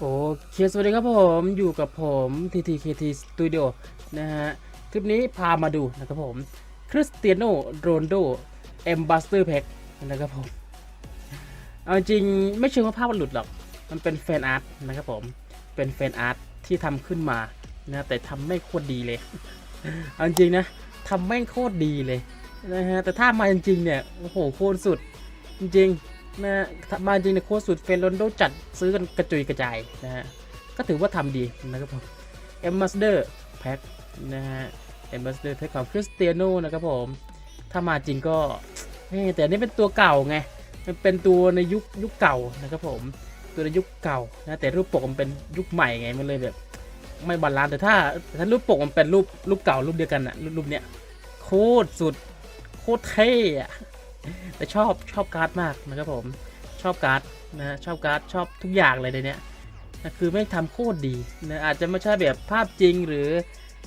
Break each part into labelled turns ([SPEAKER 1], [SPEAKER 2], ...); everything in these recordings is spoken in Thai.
[SPEAKER 1] โอเคสวัสดีครับผมอยู่กับผม TTKT Studio นะฮะ คลิปนี้พามาดูนะครับผมคริสเตียโนโรนโดเอ็มบัสเตอร์แพ็กนะครับผม เอาจริงไม่เชิงว่าภาพมันหลุดหรอก มันเป็นแฟนอาร์ตนะครับผม เป็นแฟนอาร์ตที่ทำขึ้นมานะแต่ทำไม่โคตรดีเลยเอาจริงนะทำไม่โคตรดีเลยนะฮะแต่ถ้ามาจริงๆเนี่ยโอ้โหโคตรสุดจริงๆ นะมาจริงเนี่ยโคตรสุดเฟนโรนโดจัดซื้อกันกระจุยกระจายนะฮะ ก็ถือว่าทำดีนะครับผมเอ็มบัสเดอร์แพ็คนะฮะเอ็มบัสเดอร์แพ็คของคริสเตียโนนะครับผม ถ้ามาจริงก็แต่นี่เป็นตัวเก่าไง มันเป็นตัวในยุคยุคเก่านะครับผม ตัวในยุคเก่านะแต่รูปปกมันเป็นยุคใหม่ไงมันเลยแบบไม่บาลานซ์แต่ถ้าถ้ารูปปกมันเป็นรูปรูปเก่ารูปเดียวกันอะรูปรูปเนี้ยโคตรสุดโคตรเท่อะ แต่ชอบชอบการ์ดมากนะครับผมชอบการ์ดนะชอบการ์ดชอบทุกอย่างเลยในเนี้ยนะคือไม่งทำโคตรดีนะอาจจะไม่ใช่แบบภาพจริงหรือ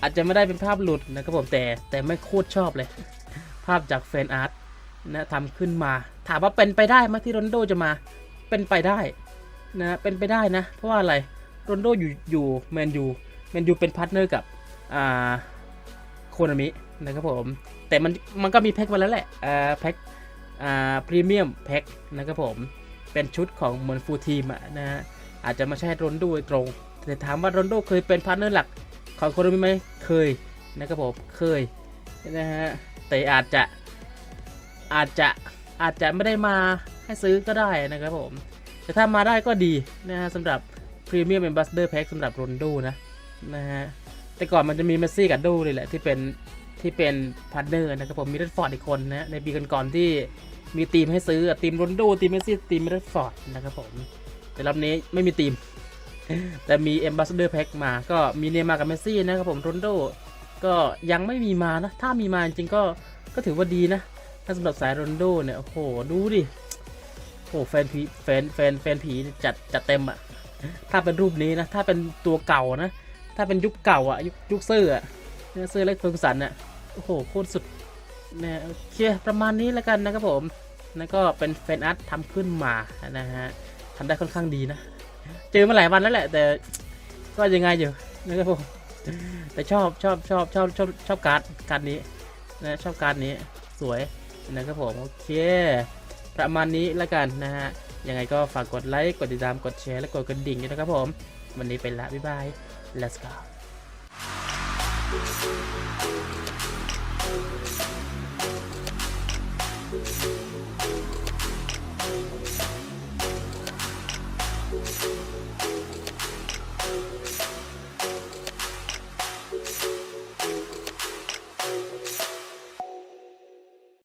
[SPEAKER 1] อาจจะไม่ได้เป็นภาพหลุดนะครับผมแต่แต่ไม่โคตรชอบเลย ภาพจากแฟนอาร์ตนะทำขึ้นมา ถามว่าเป็นไปได้ไหมที่โรนโดจะมาเป็นไปได้นะเป็นไปได้นะ เพราะว่าอะไรโรนโดอยู่อยู่แมนยูแมนยูเป็นพาร์ทเนอร์กับอ่าโคนามินะครับผม แต่มันมันก็มีแพ็คมาแล้วแหละอ่าแพ็ค อ่าพรีเมียมแพ็คนะครับผมเป็นชุดของเหมือนฟูลทีมนะฮะอาจจะไม่ใช่โรนโดโดยตรง แต่ถามว่าโรนโดเคยเป็นพาร์ทเนอร์หลักของโคนามิไหมเคยนะครับผมเคยนะฮะแต่อาจจะอาจจะอาจจะไม่ได้มาให้ซื้อก็ได้นะครับผม แต่ถ้ามาได้ก็ดีนะฮะสำหรับ Premium Ambassador Pack สำหรับโรนโดนะนะฮะแต่ก่อนมันจะมีเมสซี่กับโดเลยแหละที่เป็น ที่เป็นพาร์ทเนอร์นะครับผมมีเรดฟอร์ดอีกคนนะในปีก่อนๆที่มีทีมให้ซื้อทีมโรนโดทีมเมสซี่ทีมเรดฟอร์ดนะครับผมแต่รอบนี้ไม่มีทีม แต่มี Ambassador Pack มาก็มีเนย์มาร์กับเมสซี่นะครับผมโรนโดก็ยังไม่มีมานะ ถ้ามีมาจริงก็ก็ถือว่าดีนะ ถ้าสำหรับสายโรนโดเนี่ยโอ้โหดูดิโอ้โหแฟนผีแฟนแฟนแฟนผีจัดจัดเต็มอะถ้าเป็นรูปนี้นะ ถ้าเป็นตัวเก่านะ ถ้าเป็นยุคเก่าอะยุคยุคเซอร์อะเซอร์เล็กเฟอร์กูสันอะ โอ้โหโคตรสุดนะโอเคประมาณนี้แล้วกันนะครับผมนั่นก็เป็นแฟนอาร์ตทำขึ้นมานะฮะทำได้ค่อนข้างดีนะ เจอมาหลายวันแล้วแหละ แต่ก็ยังไงอยู่นะครับผมแต่ชอบชอบชอบชอบชอบชอบการ์ดการ์ดนี้นะชอบการ์ดนี้สวยนะครับผมโอเค ประมาณนี้แล้วกันนะฮะยังไงก็ฝากกดไลค์กดติดตามกดแชร์และกดกระดิ่งด้วยนะครับผม วันนี้ไปละบ๊ายบาย let's go